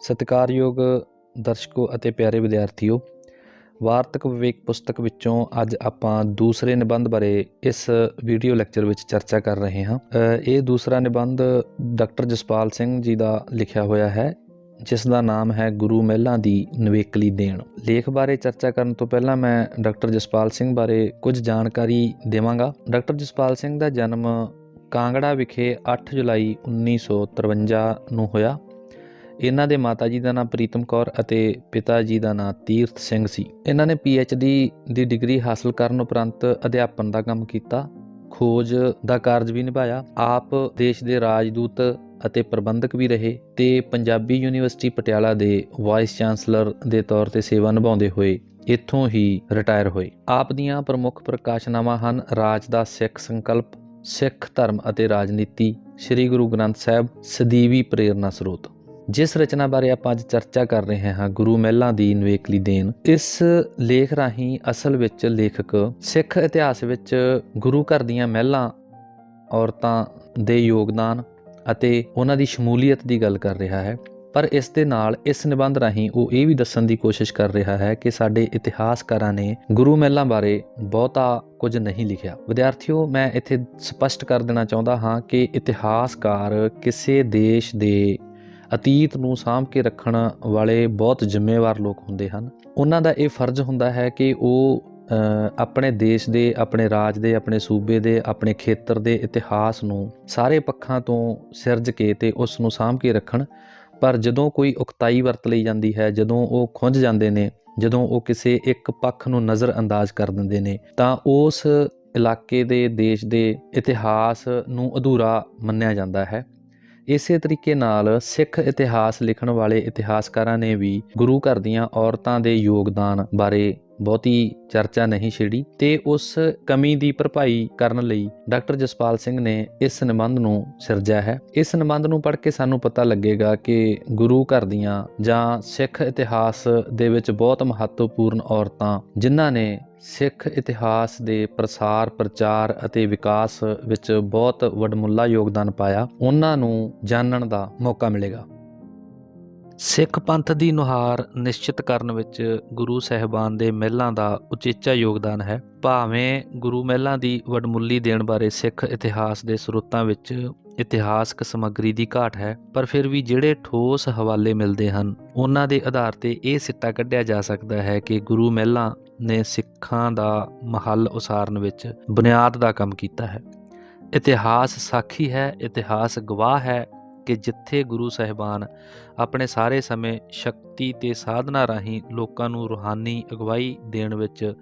ਸਤਿਕਾਰਯੋਗ ਦਰਸ਼ਕੋ ਅਤੇ ਪਿਆਰੇ ਵਿਦਿਆਰਥੀਓ, ਵਾਰਤਕ ਵਿਵੇਕ ਪੁਸਤਕ ਵਿੱਚੋਂ ਅੱਜ ਆਪਾਂ ਦੂਸਰੇ ਨਿਬੰਧ ਬਾਰੇ ਇਸ ਵੀਡੀਓ ਲੈਕਚਰ ਵਿੱਚ ਚਰਚਾ ਕਰ ਰਹੇ ਹਾਂ। ਇਹ ਦੂਸਰਾ ਨਿਬੰਧ ਡਾਕਟਰ ਜਸਪਾਲ ਸਿੰਘ ਜੀ ਦਾ ਲਿਖਿਆ ਹੋਇਆ ਹੈ, ਜਿਸ ਦਾ ਨਾਮ ਹੈ ਗੁਰੂ ਮਹਿਲਾਂ ਦੀ ਨਵੇਕਲੀ ਦੇਣ। ਲੇਖ ਬਾਰੇ ਚਰਚਾ ਕਰਨ ਤੋਂ ਪਹਿਲਾਂ ਮੈਂ ਡਾਕਟਰ ਜਸਪਾਲ ਸਿੰਘ ਬਾਰੇ ਕੁਝ ਜਾਣਕਾਰੀ ਦੇਵਾਂਗਾ। ਡਾਕਟਰ ਜਸਪਾਲ ਸਿੰਘ ਦਾ ਜਨਮ ਕਾਂਗੜਾ ਵਿਖੇ 8 ਜੁਲਾਈ 1953 ਨੂੰ ਹੋਇਆ। ਇਹਨਾਂ ਦੇ ਮਾਤਾ ਜੀ ਦਾ ਨਾਮ ਪ੍ਰੀਤਮ ਕੌਰ ਅਤੇ ਪਿਤਾ ਜੀ ਦਾ ਨਾਮ ਤੀਰਥ ਸਿੰਘ ਸੀ। ਇਹਨਾਂ ਨੇ ਪੀ ਐਚ ਡੀ ਦੀ ਡਿਗਰੀ ਹਾਸਲ ਕਰਨ ਉਪਰੰਤ ਅਧਿਆਪਨ ਦਾ ਕੰਮ ਕੀਤਾ। ਖੋਜ ਦਾ ਕਾਰਜ ਵੀ ਨਿਭਾਇਆ। ਆਪ ਦੇਸ਼ ਦੇ ਰਾਜਦੂਤ ਅਤੇ ਪ੍ਰਬੰਧਕ ਵੀ ਰਹੇ ਤੇ ਪੰਜਾਬੀ ਯੂਨੀਵਰਸਿਟੀ ਪਟਿਆਲਾ ਦੇ ਵਾਈਸ ਚਾਂਸਲਰ ਦੇ ਤੌਰ ਤੇ ਸੇਵਾ ਨਿਭਾਉਂਦੇ ਹੋਏ ਇੱਥੋਂ ਹੀ ਰਿਟਾਇਰ ਹੋਏ। ਆਪ ਦੀਆਂ ਪ੍ਰਮੁੱਖ ਪ੍ਰਕਾਸ਼ਨਾਵਾਂ ਹਨ ਰਾਜ ਦਾ ਸਿੱਖ ਸੰਕਲਪ ਸਿੱਖ ਧਰਮ ਅਤੇ ਰਾਜਨੀਤੀ ਸ੍ਰੀ ਗੁਰੂ ਗ੍ਰੰਥ ਸਾਹਿਬ ਸਦੀਵੀ ਪ੍ਰੇਰਨਾ ਸਰੋਤ। ਜਿਸ ਰਚਨਾ ਬਾਰੇ ਆਪਾਂ ਅੱਜ ਚਰਚਾ ਕਰ ਰਹੇ ਹਾਂ, ਗੁਰੂ ਮਹਿਲਾਂ ਦੀ ਨਵੇਕਲੀ ਦੇਣ, ਇਸ ਲੇਖ ਰਾਹੀਂ ਅਸਲ ਵਿੱਚ ਲੇਖਕ ਸਿੱਖ ਇਤਿਹਾਸ ਵਿੱਚ ਗੁਰੂ ਘਰ ਦੀਆਂ ਮਹਿਲਾਂ ਔਰਤਾਂ ਦੇ ਯੋਗਦਾਨ ਅਤੇ ਉਹਨਾਂ ਦੀ ਸ਼ਮੂਲੀਅਤ ਦੀ ਗੱਲ ਕਰ ਰਿਹਾ ਹੈ। ਪਰ ਇਸ ਦੇ ਨਾਲ ਇਸ ਨਿਬੰਧ ਰਾਹੀਂ ਉਹ ਇਹ ਵੀ ਦੱਸਣ ਦੀ ਕੋਸ਼ਿਸ਼ ਕਰ ਰਿਹਾ ਹੈ ਕਿ ਸਾਡੇ ਇਤਿਹਾਸਕਾਰਾਂ ਨੇ ਗੁਰੂ ਮਹਿਲਾਂ ਬਾਰੇ ਬਹੁਤਾ ਕੁਝ ਨਹੀਂ ਲਿਖਿਆ। ਵਿਦਿਆਰਥੀਓ, ਮੈਂ ਇੱਥੇ ਸਪਸ਼ਟ ਕਰ ਦੇਣਾ ਚਾਹੁੰਦਾ ਹਾਂ ਕਿ ਇਤਿਹਾਸਕਾਰ ਕਿਸੇ ਦੇਸ਼ ਦੇ ਅਤੀਤ ਨੂੰ ਸਾਂਭ ਕੇ ਰੱਖਣ ਵਾਲੇ ਬਹੁਤ ਜ਼ਿੰਮੇਵਾਰ ਲੋਕ ਹੁੰਦੇ ਹਨ। ਉਹਨਾਂ ਦਾ ਇਹ ਫਰਜ਼ ਹੁੰਦਾ ਹੈ ਕਿ ਉਹ ਆਪਣੇ ਦੇਸ਼ ਦੇ, ਆਪਣੇ ਰਾਜ ਦੇ, ਆਪਣੇ ਸੂਬੇ ਦੇ, ਆਪਣੇ ਖੇਤਰ ਦੇ ਇਤਿਹਾਸ ਨੂੰ ਸਾਰੇ ਪੱਖਾਂ ਤੋਂ ਸਿਰਜ ਕੇ ਤੇ ਉਸ ਨੂੰ ਸਾਂਭ ਕੇ ਰੱਖਣ। ਪਰ ਜਦੋਂ ਕੋਈ ਉਕਤਾਈ ਵਰਤ ਲਈ ਜਾਂਦੀ ਹੈ, ਜਦੋਂ ਉਹ ਖੁੰਝ ਜਾਂਦੇ ਨੇ, ਜਦੋਂ ਉਹ ਕਿਸੇ ਇੱਕ ਪੱਖ ਨੂੰ ਨਜ਼ਰ ਅੰਦਾਜ਼ ਕਰ ਦਿੰਦੇ ਨੇ, ਤਾਂ ਉਸ ਇਲਾਕੇ ਦੇ, ਦੇਸ਼ ਦੇ ਇਤਿਹਾਸ ਨੂੰ ਅਧੂਰਾ ਮੰਨਿਆ ਜਾਂਦਾ ਹੈ। ਇਸੇ ਤਰੀਕੇ ਨਾਲ ਸਿੱਖ ਇਤਿਹਾਸ ਲਿਖਣ ਵਾਲੇ ਇਤਿਹਾਸਕਾਰਾਂ ਨੇ ਵੀ ਗੁਰੂ ਘਰ ਦੀਆਂ ਔਰਤਾਂ ਦੇ ਯੋਗਦਾਨ ਬਾਰੇ ਬਹੁਤੀ ਚਰਚਾ ਨਹੀਂ ਛਿੜੀ ਤੇ ਉਸ ਕਮੀ ਦੀ ਭਰਪਾਈ ਕਰਨ ਲਈ ਡਾਕਟਰ ਜਸਪਾਲ ਸਿੰਘ ਨੇ ਇਸ ਨਿਬੰਧ ਨੂੰ ਸਿਰਜਿਆ ਹੈ। ਇਸ ਨਿਬੰਧ ਨੂੰ ਪੜ੍ਹ ਕੇ ਸਾਨੂੰ ਪਤਾ ਲੱਗੇਗਾ ਕਿ ਗੁਰੂ ਘਰ ਦੀਆਂ ਜਾਂ ਸਿੱਖ ਇਤਿਹਾਸ ਦੇ ਵਿੱਚ ਬਹੁਤ ਮਹੱਤਵਪੂਰਨ ਔਰਤਾਂ ਜਿਨ੍ਹਾਂ ਨੇ ਸਿੱਖ ਇਤਿਹਾਸ ਦੇ ਪ੍ਰਸਾਰ, ਪ੍ਰਚਾਰ ਅਤੇ ਵਿਕਾਸ ਵਿੱਚ ਬਹੁਤ ਵੱਡਮੁੱਲਾ ਯੋਗਦਾਨ ਪਾਇਆ, ਉਹਨਾਂ ਨੂੰ ਜਾਣਨ ਦਾ ਮੌਕਾ ਮਿਲੇਗਾ। ਸਿੱਖ ਪੰਥ ਦੀ ਨੁਹਾਰ ਨਿਸ਼ਚਿਤ ਕਰਨ ਵਿੱਚ ਗੁਰੂ ਸਹਿਬਾਨ ਦੇ ਮਹਿਲਾਂ ਦਾ ਉਚੇਚਾ ਯੋਗਦਾਨ ਹੈ। ਭਾਵੇਂ ਗੁਰੂ ਮਹਿਲਾਂ ਦੀ ਵਡਮੁੱਲੀ ਦੇਣ ਬਾਰੇ ਸਿੱਖ ਇਤਿਹਾਸ ਦੇ ਸਰੋਤਾਂ ਵਿੱਚ ਇਤਿਹਾਸਕ ਸਮੱਗਰੀ ਦੀ ਘਾਟ ਹੈ, ਪਰ ਫਿਰ ਵੀ ਜਿਹੜੇ ਠੋਸ ਹਵਾਲੇ ਮਿਲਦੇ ਹਨ, ਉਹਨਾਂ ਦੇ ਆਧਾਰ ਤੇ ਇਹ ਸਿੱਟਾ ਕੱਢਿਆ ਜਾ ਸਕਦਾ ਹੈ ਕਿ ਗੁਰੂ ਮਹਿਲਾਂ ਨੇ ਸਿੱਖਾਂ ਦਾ ਮਹੱਲ ਉਸਾਰਨ ਵਿੱਚ ਬੁਨਿਆਦ ਦਾ ਕੰਮ ਕੀਤਾ ਹੈ। ਇਤਿਹਾਸ ਸਾਖੀ ਹੈ, ਇਤਿਹਾਸ ਗਵਾਹ ਹੈ ਕਿ ਜਿੱਥੇ ਗੁਰੂ ਸਾਹਿਬਾਨ ਆਪਣੇ ਸਾਰੇ ਸਮੇਂ ਸ਼ਕਤੀ ਤੇ ਸਾਧਨਾ ਰਾਹੀਂ ਲੋਕਾਂ ਨੂੰ ਰੂਹਾਨੀ ਅਗਵਾਈ ਦੇਣ ਵਿੱਚ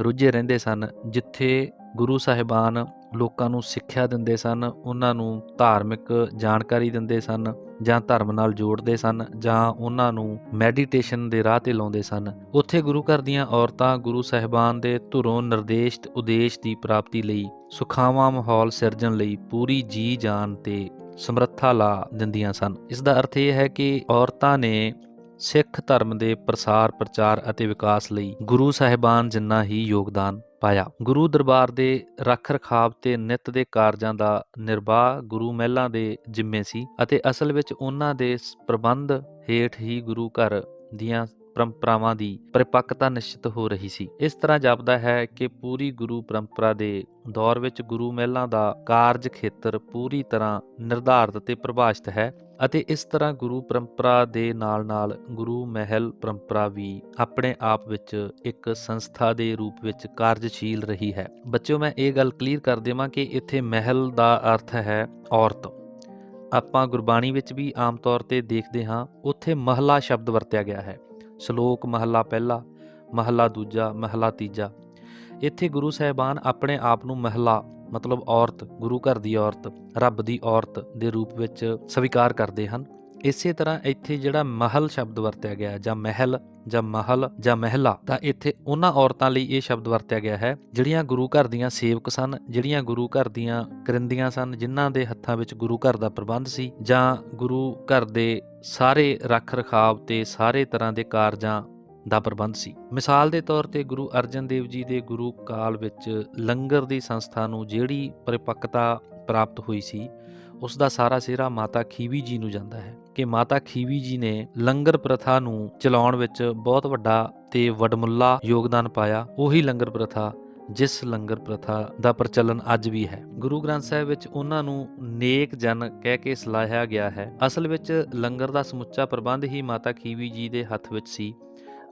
ਰੁੱਝੇ ਰਹਿੰਦੇ ਸਨ, ਜਿੱਥੇ ਗੁਰੂ ਸਾਹਿਬਾਨ ਲੋਕਾਂ ਨੂੰ ਸਿੱਖਿਆ ਦਿੰਦੇ ਸਨ, ਉਹਨਾਂ ਨੂੰ ਧਾਰਮਿਕ ਜਾਣਕਾਰੀ ਦਿੰਦੇ ਸਨ ਜਾਂ ਧਰਮ ਨਾਲ ਜੋੜਦੇ ਸਨ ਜਾਂ ਉਹਨਾਂ ਨੂੰ ਮੈਡੀਟੇਸ਼ਨ ਦੇ ਰਾਹ ਤੇ ਲਾਉਂਦੇ ਸਨ। ਉੱਥੇ ਗੁਰੂ ਘਰ ਦੀਆਂ ਔਰਤਾਂ ਗੁਰੂ ਸਾਹਿਬਾਨ ਦੇ ਧੁਰੋਂ ਨਿਰਦੇਸ਼ ਉਦੇਸ਼ ਦੀ ਪ੍ਰਾਪਤੀ ਲਈ ਸੁਖਾਵਾਂ ਮਾਹੌਲ ਸਿਰਜਣ ਲਈ ਪੂਰੀ ਜੀ ਜਾਨ ਤੇ ਸਮਰੱਥਾ ਲਾ ਦਿੰਦੀਆਂ ਸਨ। ਇਸ ਦਾ ਅਰਥ ਇਹ ਹੈ ਕਿ ਔਰਤਾਂ ਨੇ ਸਿੱਖ ਧਰਮ ਦੇ ਪ੍ਰਸਾਰ, ਪ੍ਰਚਾਰ ਅਤੇ ਵਿਕਾਸ ਲਈ ਗੁਰੂ ਸਾਹਿਬਾਨ ਜਿੰਨਾ ਹੀ ਯੋਗਦਾਨ ਪਾਇਆ। ਗੁਰੂ ਦਰਬਾਰ ਦੇ ਰੱਖ ਰਖਾਵ ਤੇ ਨਿਤ ਦੇ ਕਾਰਜਾਂ ਦਾ ਨਿਰਵਾਹ ਗੁਰੂ ਮਹਿਲਾਂ ਦੇ ਜ਼ਿੰਮੇ ਸੀ ਅਤੇ ਅਸਲ ਵਿੱਚ ਉਹਨਾਂ ਦੇ ਪ੍ਰਬੰਧ ਹੇਠ ਹੀ ਗੁਰੂ ਘਰ ਦੀਆਂ ਪਰੰਪਰਾਵਾਂ ਦੀ ਪਰਿਪੱਕਤਾ ਨਿਸ਼ਚਿਤ ਹੋ ਰਹੀ ਸੀ। ਇਸ ਤਰ੍ਹਾਂ ਜਾਪਦਾ ਹੈ ਕਿ ਪੂਰੀ ਗੁਰੂ ਪਰੰਪਰਾ ਦੇ ਦੌਰ ਵਿੱਚ ਗੁਰੂ ਮਹਿਲਾਂ ਦਾ ਕਾਰਜ ਖੇਤਰ ਪੂਰੀ ਤਰ੍ਹਾਂ ਨਿਰਧਾਰਤ ਤੇ ਪਰਿਭਾਸ਼ਿਤ ਹੈ ਅਤੇ ਇਸ ਤਰ੍ਹਾਂ ਗੁਰੂ ਪਰੰਪਰਾ ਦੇ ਨਾਲ-ਨਾਲ ਗੁਰੂ ਮਹਿਲ ਪਰੰਪਰਾ ਵੀ ਆਪਣੇ ਆਪ ਵਿੱਚ ਇੱਕ ਸੰਸਥਾ ਦੇ ਰੂਪ ਵਿੱਚ ਕਾਰਜਸ਼ੀਲ ਰਹੀ ਹੈ। ਬੱਚਿਓ, ਮੈਂ ਇਹ ਗੱਲ ਕਲੀਅਰ ਕਰ ਦੇਵਾਂ ਕਿ ਇੱਥੇ ਮਹਿਲ ਦਾ ਅਰਥ ਹੈ ਔਰਤ। ਆਪਾਂ ਗੁਰਬਾਣੀ ਵਿੱਚ ਵੀ ਆਮ ਤੌਰ ਤੇ ਦੇਖਦੇ ਹਾਂ, ਉੱਥੇ ਮਹਲਾ ਸ਼ਬਦ ਵਰਤਿਆ ਗਿਆ ਹੈ। ਸ਼ਲੋਕ ਮਹੱਲਾ ਪਹਿਲਾ, ਮਹੱਲਾ ਦੂਜਾ, ਮਹੱਲਾ ਤੀਜਾ। ਇੱਥੇ ਗੁਰੂ ਸਾਹਿਬਾਨ ਆਪਣੇ ਆਪ ਨੂੰ ਮਹੱਲਾ, ਮਤਲਬ ਔਰਤ, ਗੁਰੂ ਘਰ ਦੀ ਔਰਤ, ਰੱਬ ਦੀ ਔਰਤ ਦੇ ਰੂਪ ਵਿੱਚ ਸਵੀਕਾਰ ਕਰਦੇ ਹਨ। ਇਸੇ ਤਰ੍ਹਾਂ ਇੱਥੇ ਜਿਹੜਾ ਮਹਲ ਸ਼ਬਦ ਵਰਤਿਆ ਗਿਆ ਜਾਂ ਮਹਿਲ ਜਾਂ ਮਹਲ ਜਾਂ ਮਹਿਲਾ, ਤਾਂ ਇੱਥੇ ਉਹਨਾਂ ਔਰਤਾਂ ਲਈ ਇਹ ਸ਼ਬਦ ਵਰਤਿਆ ਗਿਆ ਹੈ, ਜਿਹੜੀਆਂ ਗੁਰੂ ਘਰ ਦੀਆਂ ਸੇਵਕ ਸਨ, ਜਿਹੜੀਆਂ ਗੁਰੂ ਘਰ ਦੀਆਂ ਕਰਿੰਦੀਆਂ ਸਨ, ਜਿਨ੍ਹਾਂ ਦੇ ਹੱਥਾਂ ਵਿੱਚ ਗੁਰੂ ਘਰ ਦਾ ਪ੍ਰਬੰਧ ਸੀ, ਜਾਂ ਗੁਰੂ ਘਰ ਦੇ ਸਾਰੇ ਰੱਖ ਰਖਾਵ ਤੇ ਸਾਰੇ ਤਰ੍ਹਾਂ ਦੇ ਕਾਰਜਾਂ ਦਾ ਪ੍ਰਬੰਧ ਸੀ। ਮਿਸਾਲ ਦੇ ਤੌਰ ਤੇ ਗੁਰੂ ਅਰਜਨ ਦੇਵ ਜੀ ਦੇ ਗੁਰੂ ਕਾਲ ਵਿੱਚ ਲੰਗਰ ਦੀ ਸੰਸਥਾ ਨੂੰ ਜਿਹੜੀ ਪਰਿਪੱਕਤਾ ਪ੍ਰਾਪਤ ਹੋਈ ਸੀ, ਉਸ ਦਾ ਸਾਰਾ ਸਿਹਰਾ ਮਾਤਾ ਖੀਵੀ ਜੀ ਨੂੰ ਜਾਂਦਾ ਹੈ। ਕਿ ਮਾਤਾ ਖੀਵੀ ਜੀ ਨੇ ਲੰਗਰ ਪ੍ਰਥਾ ਨੂੰ ਚਲਾਉਣ ਵਿੱਚ ਬਹੁਤ ਵੱਡਾ ਤੇ ਵਡਮੁੱਲਾ ਯੋਗਦਾਨ ਪਾਇਆ। ਉਹੀ ਲੰਗਰ ਪ੍ਰਥਾ, ਜਿਸ ਲੰਗਰ ਪ੍ਰਥਾ ਦਾ ਪ੍ਰਚਲਨ ਅੱਜ ਵੀ ਹੈ। ਗੁਰੂ ਗ੍ਰੰਥ ਸਾਹਿਬ ਵਿੱਚ ਉਹਨਾਂ ਨੂੰ ਨੇਕ ਜਨ ਕਹਿ ਕੇ ਸਲਾਹਿਆ ਗਿਆ ਹੈ। ਅਸਲ ਵਿੱਚ ਲੰਗਰ ਦਾ ਸਮੁੱਚਾ ਪ੍ਰਬੰਧ ਹੀ ਮਾਤਾ ਖੀਵੀ ਜੀ ਦੇ ਹੱਥ ਵਿੱਚ ਸੀ।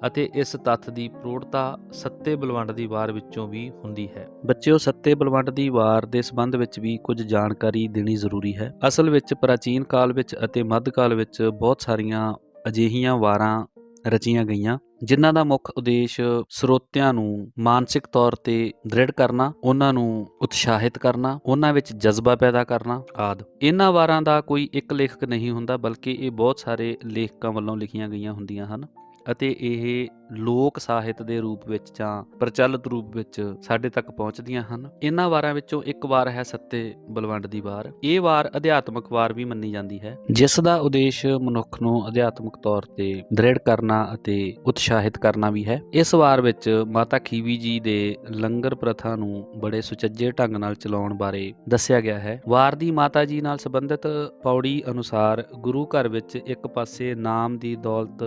ਅਤੇ ਇਸ ਤੱਥ ਦੀ ਪ੍ਰੋੜਤਾ ਸੱਤੇ ਬਲਵੰਡ ਦੀ ਵਾਰ ਵਿੱਚੋਂ ਵੀ ਹੁੰਦੀ ਹੈ। ਬੱਚਿਓ, ਸੱਤੇ ਬਲਵੰਡ ਦੀ ਵਾਰ ਦੇ ਸੰਬੰਧ ਵਿੱਚ ਵੀ ਕੁਝ ਜਾਣਕਾਰੀ ਦੇਣੀ ਜ਼ਰੂਰੀ ਹੈ। ਅਸਲ ਵਿੱਚ ਪ੍ਰਾਚੀਨ ਕਾਲ ਵਿੱਚ ਅਤੇ ਮੱਧ ਕਾਲ ਵਿੱਚ ਬਹੁਤ ਸਾਰੀਆਂ ਅਜਿਹੀਆਂ ਵਾਰਾਂ ਰਚੀਆਂ ਗਈਆਂ, ਜਿਨ੍ਹਾਂ ਦਾ ਮੁੱਖ ਉਦੇਸ਼ ਸਰੋਤਿਆਂ ਨੂੰ ਮਾਨਸਿਕ ਤੌਰ ਤੇ ਦ੍ਰਿੜ ਕਰਨਾ, ਉਹਨਾਂ ਨੂੰ ਉਤਸ਼ਾਹਿਤ ਕਰਨਾ, ਉਹਨਾਂ ਵਿੱਚ ਜਜ਼ਬਾ ਪੈਦਾ ਕਰਨਾ ਆਦ। ਇਹਨਾਂ ਵਾਰਾਂ ਦਾ ਕੋਈ ਇੱਕ ਲੇਖਕ ਨਹੀਂ ਹੁੰਦਾ, ਬਲਕਿ ਇਹ ਬਹੁਤ ਸਾਰੇ ਲੇਖਕਾਂ ਵੱਲੋਂ ਲਿਖੀਆਂ ਗਈਆਂ ਹੁੰਦੀਆਂ ਹਨ। ਅਤੇ ਇਹ ਲੋਕ ਸਾਹਿਤ ਦੇ ਰੂਪ ਵਿੱਚ ਜਾਂ ਪ੍ਰਚਲਿਤ ਰੂਪ ਵਿੱਚ ਸਾਡੇ ਤੱਕ ਪਹੁੰਚਦੀਆਂ ਹਨ। ਇਹਨਾਂ ਵਾਰਾਂ ਵਿੱਚੋਂ ਇੱਕ ਵਾਰ ਹੈ ਸੱਤੇ ਬਲਵੰਡ ਦੀ ਵਾਰ। ਇਹ ਵਾਰ ਅਧਿਆਤਮਕ ਵਾਰ ਵੀ ਮੰਨੀ ਜਾਂਦੀ ਹੈ, ਜਿਸ ਦਾ ਉਦੇਸ਼ ਮਨੁੱਖ ਨੂੰ ਅਧਿਆਤਮਕ ਤੌਰ ਤੇ ਦ੍ਰਿੜ ਕਰਨਾ ਅਤੇ ਉਤਸ਼ਾਹਿਤ ਕਰਨਾ ਵੀ ਹੈ। ਇਸ ਵਾਰ ਵਿੱਚ ਮਾਤਾ ਖੀਵੀ ਜੀ ਦੇ ਲੰਗਰ ਪ੍ਰਥਾ ਨੂੰ ਬੜੇ ਸੁਚੱਜੇ ਢੰਗ ਨਾਲ ਚਲਾਉਣ ਬਾਰੇ ਦੱਸਿਆ ਗਿਆ ਹੈ। ਵਾਰ ਦੀ ਮਾਤਾ ਜੀ ਨਾਲ ਸੰਬੰਧਿਤ ਪੌੜੀ ਅਨੁਸਾਰ ਗੁਰੂ ਘਰ ਵਿੱਚ ਇੱਕ ਪਾਸੇ ਨਾਮ ਦੀ ਦੌਲਤ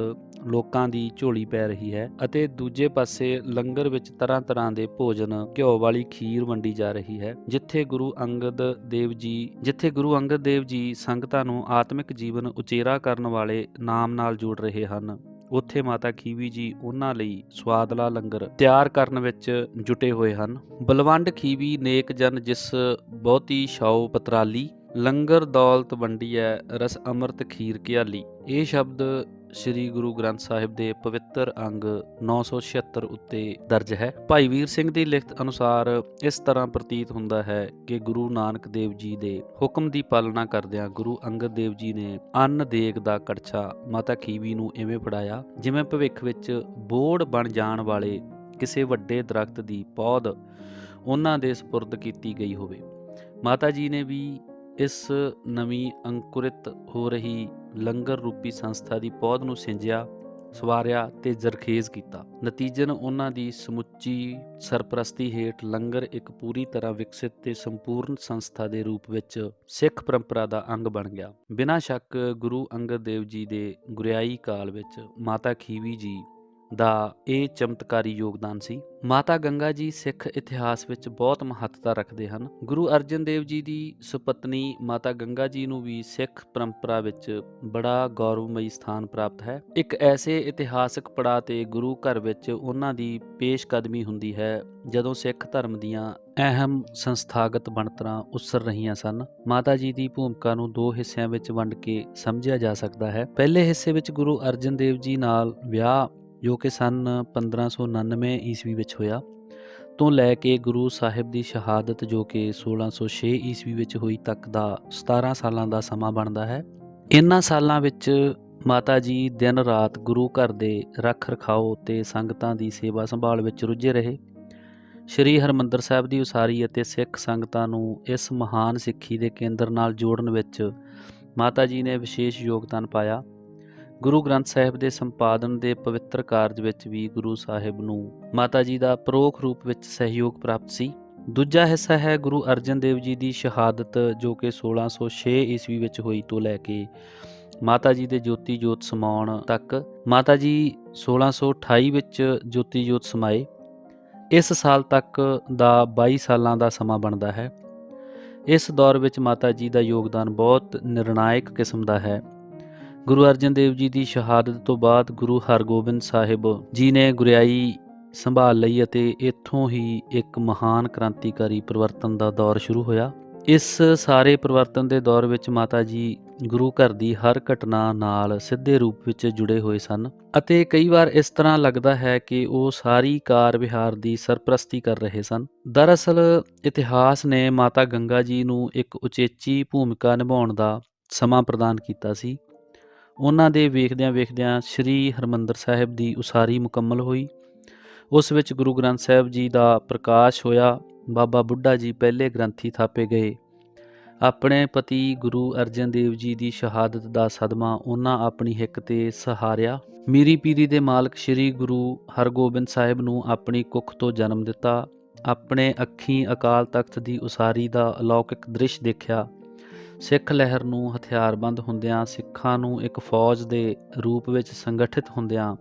ਲੋਕਾਂ ਦੀ ਝੋਲੀ ਪੈ ਰਹੀ ਹੈ ਅਤੇ ਦੂਜੇ ਪਾਸੇ ਲੰਗਰ ਵਿੱਚ ਤਰ੍ਹਾਂ ਤਰ੍ਹਾਂ ਦੇ ਭੋਜਨ, ਘਿਓ ਵਾਲੀ ਖੀਰ ਵੰਡੀ ਜਾ ਰਹੀ ਹੈ, ਜਿੱਥੇ ਗੁਰੂ ਅੰਗਦ ਦੇਵ ਜੀ, ਜਿੱਥੇ ਗੁਰੂ ਅੰਗਦ ਦੇਵ ਜੀ ਸੰਗਤਾਂ ਨੂੰ ਆਤਮਿਕ ਜੀਵਨ ਉਚੇਰਾ ਕਰਨ ਵਾਲੇ ਨਾਮ ਨਾਲ ਜੋੜ ਰਹੇ ਹਨ। ਉੱਥੇ ਮਾਤਾ ਖੀਵੀ ਜੀ ਉਹਨਾਂ ਲਈ ਸਵਾਦਲਾ ਲੰਗਰ ਤਿਆਰ ਕਰਨ ਵਿੱਚ ਜੁਟੇ ਹੋਏ ਹਨ। ਬਲਵੰਡ ਖੀਵੀ ਨੇਕ ਜਨ ਜਿਸ ਬਹੁਤੀ ਛਾਉ ਪਤਰਾਲੀ, ਲੰਗਰ ਦੌਲਤ ਵੰਡੀ ਹੈ ਰਸ ਅੰਮ੍ਰਿਤ ਖੀਰ ਘਿਆਲੀ। ਇਹ ਸ਼ਬਦ ਸ੍ਰੀ ਗੁਰੂ ਗ੍ਰੰਥ ਸਾਹਿਬ ਦੇ ਪਵਿੱਤਰ ਅੰਗ 976 ਉੱਤੇ ਦਰਜ ਹੈ। ਭਾਈ ਵੀਰ ਸਿੰਘ ਦੀ ਲਿਖਤ ਅਨੁਸਾਰ ਇਸ ਤਰ੍ਹਾਂ ਪ੍ਰਤੀਤ ਹੁੰਦਾ ਹੈ ਕਿ ਗੁਰੂ ਨਾਨਕ ਦੇਵ ਜੀ ਦੇ ਹੁਕਮ ਦੀ ਪਾਲਣਾ ਕਰਦਿਆਂ ਗੁਰੂ ਅੰਗਦ ਦੇਵ ਜੀ ਨੇ ਅੰਨ ਦੇਗ ਦਾ ਕੜਛਾ ਮਾਤਾ ਖੀਵੀ ਨੂੰ ਐਵੇਂ ਫੜਾਇਆ, ਜਿਵੇਂ ਭਵਿੱਖ ਵਿੱਚ ਬੋੜ ਬਣ ਜਾਣ ਵਾਲੇ ਕਿਸੇ ਵੱਡੇ ਦਰਖਤ ਦੀ ਪੌਦ ਉਹਨਾਂ ਦੇ ਸਪੁਰਦ ਕੀਤੀ ਗਈ ਹੋਵੇ। ਮਾਤਾ ਜੀ ਨੇ ਵੀ ਇਸ ਨਵੀਂ ਅੰਕੁਰਿਤ ਹੋ ਰਹੀ ਲੰਗਰ ਰੂਪੀ ਸੰਸਥਾ ਦੀ ਪੌਦ ਨੂੰ ਸਿੰਜਿਆ, ਸਵਾਰਿਆ ਤੇ ਜ਼ਰਖੇਜ਼ ਕੀਤਾ। ਨਤੀਜਨ ਉਹਨਾਂ ਦੀ ਸਮੁੱਚੀ ਸਰਪ੍ਰਸਤੀ ਹੇਠ ਲੰਗਰ ਇੱਕ ਪੂਰੀ ਤਰ੍ਹਾਂ ਵਿਕਸਿਤ ਤੇ ਸੰਪੂਰਨ ਸੰਸਥਾ ਦੇ ਰੂਪ ਵਿੱਚ ਸਿੱਖ ਪਰੰਪਰਾ ਦਾ ਅੰਗ ਬਣ ਗਿਆ। ਬਿਨਾਂ ਸ਼ੱਕ ਗੁਰੂ ਅੰਗਦ ਦੇਵ ਜੀ ਦੇ ਗੁਰਿਆਈ ਕਾਲ ਵਿੱਚ ਮਾਤਾ ਖੀਵੀ ਜੀ ਦਾ ਇਹ ਚਮਤਕਾਰੀ ਯੋਗਦਾਨ ਸੀ। ਮਾਤਾ ਗੰਗਾ ਜੀ ਸਿੱਖ ਇਤਿਹਾਸ ਵਿੱਚ ਬਹੁਤ ਮਹੱਤਤਾ ਰੱਖਦੇ ਹਨ। ਗੁਰੂ ਅਰਜਨ ਦੇਵ ਜੀ ਦੀ ਸੁਪਤਨੀ ਮਾਤਾ ਗੰਗਾ ਜੀ ਨੂੰ ਵੀ ਸਿੱਖ ਪਰੰਪਰਾ ਵਿੱਚ ਬੜਾ ਗੌਰਵਮਈ ਸਥਾਨ ਪ੍ਰਾਪਤ ਹੈ। ਇੱਕ ਐਸੇ ਇਤਿਹਾਸਕ ਪੜਾਅ ਤੇ ਗੁਰੂ ਘਰ ਵਿੱਚ ਉਹਨਾਂ ਦੀ ਪੇਸ਼ਕਦਮੀ ਹੁੰਦੀ ਹੈ, ਜਦੋਂ ਸਿੱਖ ਧਰਮ ਦੀਆਂ ਅਹਿਮ ਸੰਸਥਾਗਤ ਬਣਤਰਾਂ ਉਸਰ ਰਹੀਆਂ ਸਨ। ਮਾਤਾ ਜੀ ਦੀ ਭੂਮਿਕਾ ਨੂੰ ਦੋ ਹਿੱਸਿਆਂ ਵਿੱਚ ਵੰਡ ਕੇ ਸਮਝਿਆ ਜਾ ਸਕਦਾ ਹੈ। ਪਹਿਲੇ ਹਿੱਸੇ ਵਿੱਚ ਗੁਰੂ ਅਰਜਨ ਦੇਵ ਜੀ ਨਾਲ ਵਿਆਹ ਜੋ ਕਿ ਸਨ 1599 ਈਸਵੀ ਵਿੱਚ ਹੋਇਆ, ਤੋਂ ਲੈ ਕੇ ਗੁਰੂ ਸਾਹਿਬ ਦੀ ਸ਼ਹਾਦਤ ਜੋ ਕਿ 1606 ਈਸਵੀ ਵਿੱਚ ਹੋਈ ਤੱਕ ਦਾ 17 ਸਾਲਾਂ ਦਾ ਸਮਾਂ ਬਣਦਾ ਹੈ। ਇਨ੍ਹਾਂ ਸਾਲਾਂ ਵਿੱਚ ਮਾਤਾ ਜੀ ਦਿਨ ਰਾਤ ਗੁਰੂ ਘਰ ਦੇ ਰੱਖ ਰਖਾਓ ਤੇ ਸੰਗਤਾਂ ਦੀ ਸੇਵਾ ਸੰਭਾਲ ਵਿੱਚ ਰੁੱਝੇ ਰਹੇ। ਸ਼੍ਰੀ ਹਰਮੰਦਰ ਸਾਹਿਬ ਦੀ ਉਸਾਰੀ ਅਤੇ ਸਿੱਖ ਸੰਗਤਾਂ ਨੂੰ ਇਸ ਮਹਾਨ ਸਿੱਖੀ ਦੇ ਕੇਂਦਰ ਨਾਲ ਜੋੜਨ ਵਿੱਚ ਮਾਤਾ ਜੀ ਨੇ ਵਿਸ਼ੇਸ਼ ਯੋਗਦਾਨ ਪਾਇਆ। ਗੁਰੂ ਗ੍ਰੰਥ ਸਾਹਿਬ ਦੇ ਸੰਪਾਦਨ ਦੇ ਪਵਿੱਤਰ ਕਾਰਜ ਵਿੱਚ ਵੀ ਗੁਰੂ ਸਾਹਿਬ ਨੂੰ ਮਾਤਾ ਜੀ ਦਾ ਪ੍ਰੋਖ ਰੂਪ ਵਿੱਚ ਸਹਿਯੋਗ ਪ੍ਰਾਪਤ ਸੀ। ਦੂਜਾ ਹਿੱਸਾ ਹੈ ਗੁਰੂ ਅਰਜਨ ਦੇਵ ਜੀ ਦੀ ਸ਼ਹਾਦਤ ਜੋ ਕਿ 1606 ਈਸਵੀ ਵਿੱਚ ਹੋਈ ਤੋਂ ਲੈ ਕੇ ਮਾਤਾ ਜੀ ਦੇ ਜੋਤੀ ਜੋਤ ਸਮਾਉਣ ਤੱਕ ਮਾਤਾ ਜੀ 1628 ਵਿੱਚ ਜੋਤੀ ਜੋਤ ਸਮਾਏ। ਇਸ ਸਾਲ ਤੱਕ ਦਾ 22 ਸਾਲਾਂ ਦਾ ਸਮਾਂ ਬਣਦਾ ਹੈ। ਇਸ ਦੌਰ ਵਿੱਚ ਮਾਤਾ ਜੀ ਦਾ ਯੋਗਦਾਨ ਬਹੁਤ ਨਿਰਣਾਇਕ ਕਿਸਮ ਦਾ ਹੈ। ਗੁਰੂ ਅਰਜਨ ਦੇਵ ਜੀ ਦੀ ਸ਼ਹਾਦਤ ਤੋਂ ਬਾਅਦ ਗੁਰੂ ਹਰਗੋਬਿੰਦ ਸਾਹਿਬ ਜੀ ਨੇ ਗੁਰਿਆਈ ਸੰਭਾਲ ਲਈ ਅਤੇ ਇੱਥੋਂ ਹੀ ਇੱਕ ਮਹਾਨ ਕ੍ਰਾਂਤੀਕਾਰੀ ਪਰਿਵਰਤਨ ਦਾ ਦੌਰ ਸ਼ੁਰੂ ਹੋਇਆ। ਇਸ ਸਾਰੇ ਪਰਿਵਰਤਨ ਦੇ ਦੌਰ ਵਿੱਚ ਮਾਤਾ ਜੀ ਗੁਰੂ ਘਰ ਦੀ ਹਰ ਘਟਨਾ ਨਾਲ ਸਿੱਧੇ ਰੂਪ ਵਿੱਚ ਜੁੜੇ ਹੋਏ ਸਨ ਅਤੇ ਕਈ ਵਾਰ ਇਸ ਤਰ੍ਹਾਂ ਲੱਗਦਾ ਹੈ ਕਿ ਉਹ ਸਾਰੀ ਕਾਰ ਵਿਹਾਰ ਦੀ ਸਰਪ੍ਰਸਤੀ ਕਰ ਰਹੇ ਸਨ। ਦਰਅਸਲ ਇਤਿਹਾਸ ਨੇ ਮਾਤਾ ਗੰਗਾ ਜੀ ਨੂੰ ਇੱਕ ਉਚੇਚੀ ਭੂਮਿਕਾ ਨਿਭਾਉਣ ਦਾ ਸਮਾਂ ਪ੍ਰਦਾਨ ਕੀਤਾ ਸੀ। ਉਹਨਾਂ ਦੇ ਵੇਖਦਿਆਂ ਵੇਖਦਿਆਂ ਸ੍ਰੀ ਹਰਮੰਦਰ ਸਾਹਿਬ ਦੀ ਉਸਾਰੀ ਮੁਕੰਮਲ ਹੋਈ। ਉਸ ਵਿੱਚ ਗੁਰੂ ਗ੍ਰੰਥ ਸਾਹਿਬ ਜੀ ਦਾ ਪ੍ਰਕਾਸ਼ ਹੋਇਆ। ਬਾਬਾ ਬੁੱਢਾ ਜੀ ਪਹਿਲੇ ਗ੍ਰੰਥੀ ਥਾਪੇ ਗਏ। ਆਪਣੇ ਪਤੀ ਗੁਰੂ ਅਰਜਨ ਦੇਵ ਜੀ ਦੀ ਸ਼ਹਾਦਤ ਦਾ ਸਦਮਾ ਉਹਨਾਂ ਆਪਣੀ ਹਿੱਕ ਤੇ ਸਹਾਰਿਆ। ਮੀਰੀ ਪੀਰੀ ਦੇ ਮਾਲਕ ਸ੍ਰੀ ਗੁਰੂ ਹਰਗੋਬਿੰਦ ਸਾਹਿਬ ਨੂੰ ਆਪਣੀ ਕੁੱਖ ਤੋਂ ਜਨਮ ਦਿੱਤਾ। ਆਪਣੇ ਅੱਖੀਂ ਅਕਾਲ ਤਖਤ ਦੀ ਉਸਾਰੀ ਦਾ ਅਲੌਕਿਕ ਦ੍ਰਿਸ਼ ਦੇਖਿਆ। ਸਿੱਖ ਲਹਿਰ ਨੂੰ ਹਥਿਆਰਬੰਦ ਹੁੰਦਿਆਂ ਸਿੱਖਾਂ ਨੂੰ ਇੱਕ ਫੌਜ ਦੇ ਰੂਪ ਵਿੱਚ ਸੰਗਠਿਤ ਹੁੰਦਿਆਂ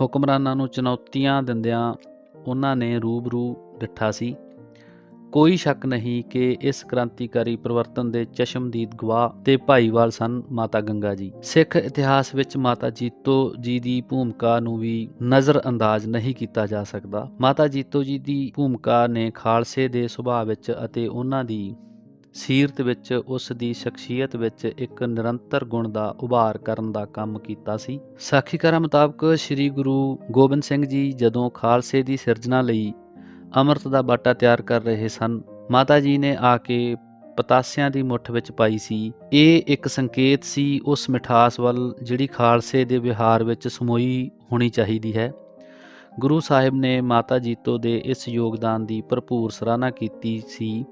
ਹੁਕਮਰਾਨਾਂ ਨੂੰ ਚੁਣੌਤੀਆਂ ਦਿੰਦਿਆਂ ਉਹਨਾਂ ਨੇ ਰੂਬਰੂ ਡਿੱਠਾ ਸੀ। ਕੋਈ ਸ਼ੱਕ ਨਹੀਂ ਕਿ ਇਸ ਕ੍ਰਾਂਤੀਕਾਰੀ ਪਰਿਵਰਤਨ ਦੇ ਚਸ਼ਮਦੀਦ ਗਵਾਹ ਤੇ ਭਾਈਵਾਲ ਸਨ ਮਾਤਾ ਗੰਗਾ ਜੀ। ਸਿੱਖ ਇਤਿਹਾਸ ਵਿੱਚ ਮਾਤਾ ਜੀਤੋ ਜੀ ਦੀ ਭੂਮਿਕਾ ਨੂੰ ਵੀ ਨਜ਼ਰ ਅੰਦਾਜ਼ ਨਹੀਂ ਕੀਤਾ ਜਾ ਸਕਦਾ। ਮਾਤਾ ਜੀਤੋ ਜੀ ਦੀ ਭੂਮਿਕਾ ਨੇ ਖਾਲਸੇ ਦੇ ਸੁਭਾਅ ਵਿੱਚ ਅਤੇ ਉਹਨਾਂ ਦੀ ਸੀਰਤ ਵਿੱਚ, ਉਸ ਦੀ ਸ਼ਖਸੀਅਤ ਵਿੱਚ ਇੱਕ ਨਿਰੰਤਰ ਗੁਣ ਦਾ ਉਭਾਰ ਕਰਨ ਦਾ ਕੰਮ ਕੀਤਾ ਸੀ। ਸਾਖੀਕਾਰਾਂ ਮੁਤਾਬਕ ਸ੍ਰੀ ਗੁਰੂ ਗੋਬਿੰਦ ਸਿੰਘ ਜੀ ਜਦੋਂ ਖਾਲਸੇ ਦੀ ਸਿਰਜਣਾ ਲਈ ਅੰਮ੍ਰਿਤ ਦਾ ਬਾਟਾ ਤਿਆਰ ਕਰ ਰਹੇ ਸਨ, ਮਾਤਾ ਜੀ ਨੇ ਆ ਕੇ ਪਤਾਸਿਆਂ ਦੀ ਮੁੱਠ ਵਿੱਚ ਪਾਈ ਸੀ। ਇਹ ਇੱਕ ਸੰਕੇਤ ਸੀ, ਉਸ ਮਿਠਾਸ ਵੱਲ ਜਿਹੜੀ ਖਾਲਸੇ ਦੇ ਵਿਹਾਰ ਵਿੱਚ ਸਮੋਈ ਹੋਣੀ ਚਾਹੀਦੀ ਹੈ। ਗੁਰੂ ਸਾਹਿਬ ਨੇ ਮਾਤਾ ਜੀਤੋ ਦੇ ਇਸ ਯੋਗਦਾਨ ਦੀ ਭਰਪੂਰ ਸਰਾਹਨਾ ਕੀਤੀ ਸੀ।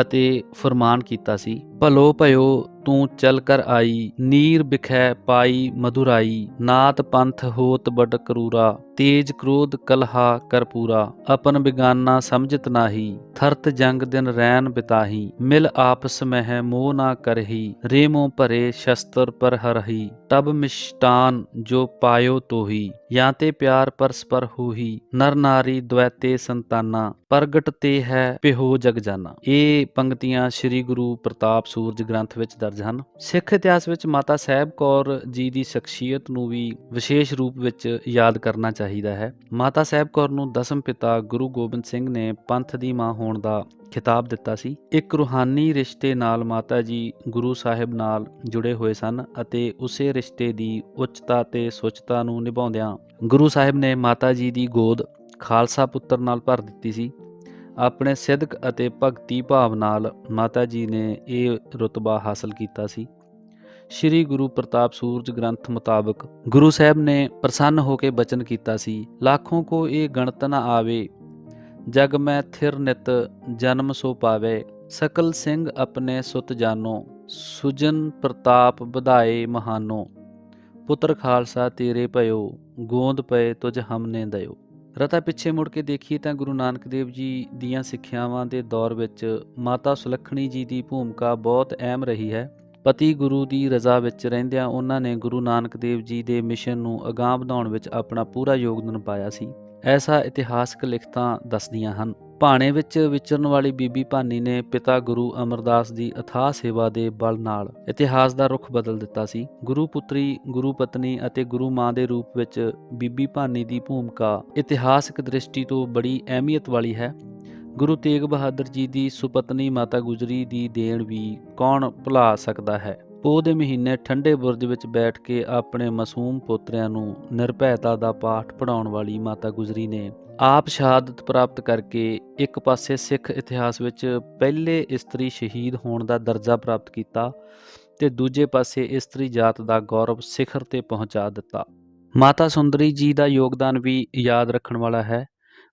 ਅਤੇ ਫਰਮਾਨ ਕੀਤਾ ਸੀ ਭਲੋ ਭਇਓ ਤੂੰ ਚਲ ਕਰ ਆਈ, ਨੀਰ ਬਿਖੈ ਪਾਈ ਮਧੁਰਾਈ, ਨਾਤ ਪੰਥ ਹੋਤ ਬਡ ਕਰੂਰਾ, ਤੇਜ ਕ੍ਰੋਧ ਕਲਹਾ ਕਰਪੂਰਾ ਆਪਨ ਬਿਗਾਨਾ ਸਮਝਤ ਨਾਹੀ, ਥਰਤ ਜੰਗ ਦਿਨ ਰੈਨ ਬਿਤਾਹੀ, ਮਿਲ ਆਪਸ ਮਹਿ ਮੋਹ ਨਾ ਕਰਹੀ, ਰੇਮੋ ਭਰੇ ਸ਼ਸਤਰ ਪਰ ਹਰਹੀ, ਤਬ ਮਿਸ਼ਟਾਨ ਜੋ ਪਾਇਓ ਤੋਹੀ, ਜਾਂ ਤੇ ਪਿਆਰ ਪਰਸਪਰ ਹੋਹੀ, ਨਰ ਨਾਰੀ ਦ્વੈਤੇ ਸੰਤਾਨਾ, ਪ੍ਰਗਟ ਤੇ ਹੈ ਪਿਹੋ ਜਗ ਜਾਨਾ। ਇਹ ਪੰਕਤੀਆਂ ਸ੍ਰੀ ਗੁਰੂ ਪ੍ਰਤਾਪ ਸੂਰਜ ਗ੍ਰੰਥ ਵਿੱਚ ਦਰਜ ਹਨ। ਸਿੱਖ ਇਤਿਹਾਸ ਵਿੱਚ ਮਾਤਾ ਸਾਹਿਬ ਕੌਰ ਜੀ ਦੀ ਸ਼ਖਸੀਅਤ ਨੂੰ ਵੀ ਵਿਸ਼ੇਸ਼ ਰੂਪ ਵਿੱਚ ਯਾਦ ਕਰਨਾ ਚਾਹੀਦਾ ਹੈ। ਮਾਤਾ ਸਾਹਿਬ ਕੌਰ ਨੂੰ ਦਸਮ ਪਿਤਾ ਗੁਰੂ ਗੋਬਿੰਦ ਸਿੰਘ ਨੇ ਪੰਥ ਦੀ ਮਾਂ ਹੋਣ ਦਾ ਖਿਤਾਬ ਦਿੱਤਾ ਸੀ। ਇੱਕ ਰੂਹਾਨੀ ਰਿਸ਼ਤੇ ਨਾਲ ਮਾਤਾ ਜੀ ਗੁਰੂ ਸਾਹਿਬ ਨਾਲ ਜੁੜੇ ਹੋਏ ਸਨ ਅਤੇ ਉਸੇ ਰਿਸ਼ਤੇ ਦੀ ਉੱਚਤਾ ਤੇ ਸੁੱਚਤਾ ਨੂੰ ਨਿਭਾਉਂਦਿਆਂ ਗੁਰੂ ਸਾਹਿਬ ਨੇ ਮਾਤਾ ਜੀ ਦੀ ਗੋਦ ਖਾਲਸਾ ਪੁੱਤਰ ਨਾਲ ਭਰ ਦਿੱਤੀ ਸੀ। ਆਪਣੇ ਸਿੱਧਕ ਅਤੇ ਭਗਤੀ ਭਾਵ ਨਾਲ ਮਾਤਾ ਜੀ ਨੇ ਇਹ ਰਤਬਾ ਹਾਸਲ ਕੀਤਾ ਸੀ। ਸ਼੍ਰੀ ਗੁਰੂ ਪ੍ਰਤਾਪ ਸੂਰਜ ਗ੍ਰੰਥ ਮੁਤਾਬਕ ਗੁਰੂ ਸਾਹਿਬ ਨੇ ਪ੍ਰਸੰਨ ਹੋ ਕੇ ਬਚਨ ਕੀਤਾ ਸੀ, ਲੱਖੋਂ ਕੋ ਇਹ ਗਣਤ ਨਾ ਆਵੇ, ਜਗ ਮੈਂ ਥਿਰ ਨਿਤ ਜਨਮ ਸੋ ਪਾਵੇ, ਸਕਲ ਸਿੰਘ ਆਪਣੇ ਸੁਤ ਜਾਨੋ, ਸੁਜਨ ਪ੍ਰਤਾਪ ਵਧਾਏ ਮਹਾਨੋ, ਪੁੱਤਰ ਖਾਲਸਾ ਤੇਰੇ ਭਇਓ, ਗੋਂਦ ਪਏ ਤੁਝ ਹਮਨੇ ਦਇਓ। ਰਤਾ ਪਿੱਛੇ ਮੁੜ ਕੇ ਦੇਖੀਏ ਤਾਂ ਗੁਰੂ ਨਾਨਕ ਦੇਵ ਜੀ ਦੀਆਂ ਸਿੱਖਿਆਵਾਂ ਦੇ ਦੌਰ ਵਿੱਚ ਮਾਤਾ ਸੁਲੱਖਣੀ ਜੀ ਦੀ ਭੂਮਿਕਾ ਬਹੁਤ ਅਹਿਮ ਰਹੀ ਹੈ। ਪਤੀ ਗੁਰੂ ਦੀ ਰਜ਼ਾ ਵਿੱਚ ਰਹਿੰਦਿਆਂ ਉਹਨਾਂ ਨੇ ਗੁਰੂ ਨਾਨਕ ਦੇਵ ਜੀ ਦੇ ਮਿਸ਼ਨ ਨੂੰ ਅਗਾਂਹ ਵਧਾਉਣ ਵਿੱਚ ਆਪਣਾ ਪੂਰਾ ਯੋਗਦਾਨ ਪਾਇਆ ਸੀ। ਐਸਾ ਇਤਿਹਾਸਕ ਲਿਖਤਾਂ ਦੱਸਦੀਆਂ ਹਨ। ਭਾਣੇ ਵਿੱਚ ਵਿਚਰਨ ਵਾਲੀ ਬੀਬੀ ਭਾਨੀ ਨੇ ਪਿਤਾ ਗੁਰੂ ਅਮਰਦਾਸ ਦੀ ਅਥਾਹ ਸੇਵਾ ਦੇ ਬਲ ਨਾਲ ਇਤਿਹਾਸ ਦਾ ਰੁਖ ਬਦਲ ਦਿੱਤਾ ਸੀ। ਗੁਰੂ ਪੁੱਤਰੀ, ਗੁਰੂ ਪਤਨੀ ਅਤੇ ਗੁਰੂ ਮਾਂ ਦੇ ਰੂਪ ਵਿੱਚ ਬੀਬੀ ਭਾਨੀ ਦੀ ਭੂਮਿਕਾ ਇਤਿਹਾਸਕ ਦ੍ਰਿਸ਼ਟੀ ਤੋਂ ਬੜੀ ਅਹਿਮੀਅਤ ਵਾਲੀ ਹੈ। ਗੁਰੂ ਤੇਗ ਬਹਾਦਰ ਜੀ ਦੀ ਸੁਪਤਨੀ ਮਾਤਾ ਗੁਜਰੀ ਦੀ ਦੇਣ ਵੀ ਕੌਣ ਭੁਲਾ ਸਕਦਾ ਹੈ? ਪੋਹ ਦੇ ਮਹੀਨੇ ਠੰਡੇ ਬੁਰਜ ਵਿੱਚ ਬੈਠ ਕੇ ਆਪਣੇ ਮਾਸੂਮ ਪੋਤਰਿਆਂ ਨੂੰ ਨਿਰਭੈਤਾ ਦਾ ਪਾਠ ਪੜਾਉਣ ਵਾਲੀ ਮਾਤਾ ਗੁਜਰੀ ਨੇ ਆਪ ਸ਼ਹਾਦਤ ਪ੍ਰਾਪਤ ਕਰਕੇ ਇੱਕ ਪਾਸੇ ਸਿੱਖ ਇਤਿਹਾਸ ਵਿੱਚ ਪਹਿਲੇ ਇਸਤਰੀ ਸ਼ਹੀਦ ਹੋਣ ਦਾ ਦਰਜਾ ਪ੍ਰਾਪਤ ਕੀਤਾ ਤੇ ਦੂਜੇ ਪਾਸੇ ਇਸਤਰੀ ਜਾਤ ਦਾ ਗੌਰਵ ਸਿਖਰ ਤੇ ਪਹੁੰਚਾ ਦਿੱਤਾ। ਮਾਤਾ ਸੁੰਦਰੀ ਜੀ ਦਾ ਯੋਗਦਾਨ ਵੀ ਯਾਦ ਰੱਖਣ ਵਾਲਾ ਹੈ।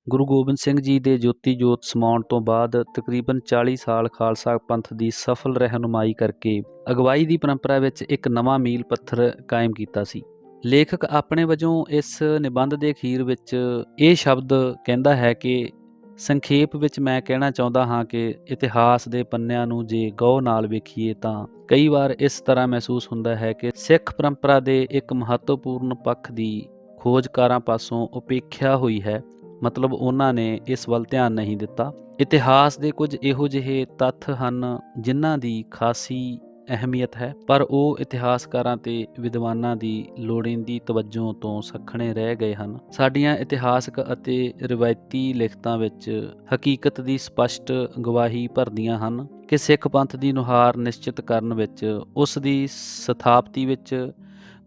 ਗੁਰੂ ਗੋਬਿੰਦ ਸਿੰਘ ਜੀ ਦੇ ਜੋਤੀ ਜੋਤ ਸਮਾਉਣ ਤੋਂ ਬਾਅਦ ਤਕਰੀਬਨ 40 ਸਾਲ ਖਾਲਸਾ ਪੰਥ ਦੀ ਸਫਲ ਰਹਿਨੁਮਾਈ ਕਰਕੇ ਅਗਵਾਈ ਦੀ ਪਰੰਪਰਾ ਵਿੱਚ ਇੱਕ ਨਵਾਂ ਮੀਲ ਪੱਥਰ ਕਾਇਮ ਕੀਤਾ ਸੀ। ਲੇਖਕ ਆਪਣੇ ਵਜੋਂ ਇਸ ਨਿਬੰਧ ਦੇ ਅਖੀਰ ਵਿੱਚ ਇਹ ਸ਼ਬਦ ਕਹਿੰਦਾ ਹੈ ਕਿ ਸੰਖੇਪ ਵਿੱਚ ਮੈਂ ਕਹਿਣਾ ਚਾਹੁੰਦਾ ਹਾਂ ਕਿ ਇਤਿਹਾਸ ਦੇ ਪੰਨਿਆਂ ਨੂੰ ਜੇ ਗੌ ਨਾਲ ਵੇਖੀਏ ਤਾਂ ਕਈ ਵਾਰ ਇਸ ਤਰ੍ਹਾਂ ਮਹਿਸੂਸ ਹੁੰਦਾ ਹੈ ਕਿ ਸਿੱਖ ਪਰੰਪਰਾ ਦੇ ਇੱਕ ਮਹੱਤਵਪੂਰਨ ਪੱਖ ਦੀ ਖੋਜਕਾਰਾਂ ਪਾਸੋਂ ਉਪੇਖਿਆ ਹੋਈ ਹੈ। ਮਤਲਬ ਉਹਨਾਂ ਨੇ ਇਸ ਵੱਲ ਧਿਆਨ ਨਹੀਂ ਦਿੱਤਾ। ਇਤਿਹਾਸ ਦੇ ਕੁਝ ਇਹੋ ਜਿਹੇ ਤੱਥ ਹਨ ਜਿਨ੍ਹਾਂ ਦੀ ਖਾਸੀ ਅਹਿਮੀਅਤ ਹੈ, ਪਰ ਉਹ ਇਤਿਹਾਸਕਾਰਾਂ ਤੇ ਵਿਦਵਾਨਾਂ ਦੀ ਲੋੜੀਂਦੀ ਤਵੱਜੋ ਤੋਂ ਸੱਖਣੇ ਰਹਿ ਗਏ ਹਨ। ਸਾਡੀਆਂ ਇਤਿਹਾਸਕ ਅਤੇ ਰਵਾਇਤੀ ਲਿਖਤਾਂ ਵਿੱਚ ਹਕੀਕਤ ਦੀ ਸਪਸ਼ਟ ਗਵਾਹੀ ਭਰਦੀਆਂ ਹਨ ਕਿ ਸਿੱਖ ਪੰਥ ਦੀ ਨੁਹਾਰ ਨਿਸ਼ਚਿਤ ਕਰਨ ਵਿੱਚ, ਉਸ ਦੀ ਸਥਾਪਤੀ ਵਿੱਚ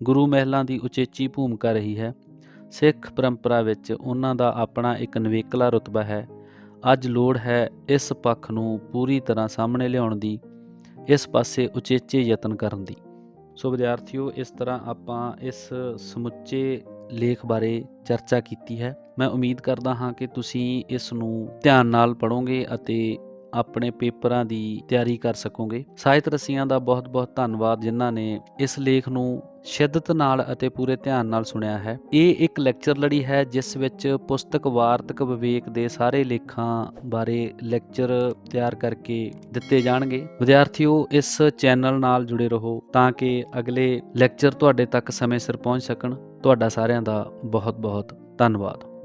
ਗੁਰੂ ਮਹਿਲਾਂ ਦੀ ਉਚੇਚੀ ਭੂਮਿਕਾ ਰਹੀ ਹੈ। ਸਿੱਖ ਪਰੰਪਰਾ ਵਿੱਚ ਉਹਨਾਂ ਦਾ ਆਪਣਾ ਇੱਕ ਨਵੇਕਲਾ ਰੁਤਬਾ ਹੈ। ਅੱਜ ਲੋੜ ਹੈ ਇਸ ਪੱਖ ਨੂੰ ਪੂਰੀ ਤਰ੍ਹਾਂ ਸਾਹਮਣੇ ਲਿਆਉਣ ਦੀ। ਇਸ ਪਾਸੇ ਉਚੇਚੇ ਯਤਨ ਕਰਨ ਦੀ। ਸੋ ਵਿਦਿਆਰਥੀਓ, ਇਸ ਤਰ੍ਹਾਂ ਆਪਾਂ ਇਸ ਸਮੁੱਚੇ ਲੇਖ ਬਾਰੇ ਚਰਚਾ ਕੀਤੀ ਹੈ। ਮੈਂ ਉਮੀਦ ਕਰਦਾ ਹਾਂ ਕਿ ਤੁਸੀਂ ਇਸ ਨੂੰ ਧਿਆਨ ਨਾਲ ਪੜ੍ਹੋਗੇ ਅਤੇ ਆਪਣੇ ਪੇਪਰਾਂ ਦੀ ਤਿਆਰੀ ਕਰ ਸਕੋਗੇ। ਸਾਹਿਤ ਰਸੀਆਂ ਦਾ ਬਹੁਤ-ਬਹੁਤ ਧੰਨਵਾਦ ਜਿਨ੍ਹਾਂ ਨੇ ਇਸ ਲੇਖ ਨੂੰ ਸ਼ਿੱਦਤ ਨਾਲ ਅਤੇ ਪੂਰੇ ਧਿਆਨ ਨਾਲ ਸੁਣਿਆ ਹੈ। ਇਹ ਇੱਕ ਲੈਕਚਰ ਲੜੀ ਹੈ, ਜਿਸ ਵਿੱਚ ਪੁਸਤਕ ਵਾਰਤਕ ਵਿਵੇਕ ਦੇ ਸਾਰੇ ਲੇਖਾਂ ਬਾਰੇ ਲੈਕਚਰ ਤਿਆਰ ਕਰਕੇ ਦਿੱਤੇ ਜਾਣਗੇ। ਵਿਦਿਆਰਥੀਓ, ਇਸ ਚੈਨਲ ਨਾਲ ਜੁੜੇ ਰਹੋ ਤਾਂ ਕਿ ਅਗਲੇ ਲੈਕਚਰ ਤੁਹਾਡੇ ਤੱਕ ਸਮੇਂ ਸਿਰ ਪਹੁੰਚ ਸਕਣ। ਤੁਹਾਡਾ ਸਾਰਿਆਂ ਦਾ ਬਹੁਤ ਬਹੁਤ ਧੰਨਵਾਦ।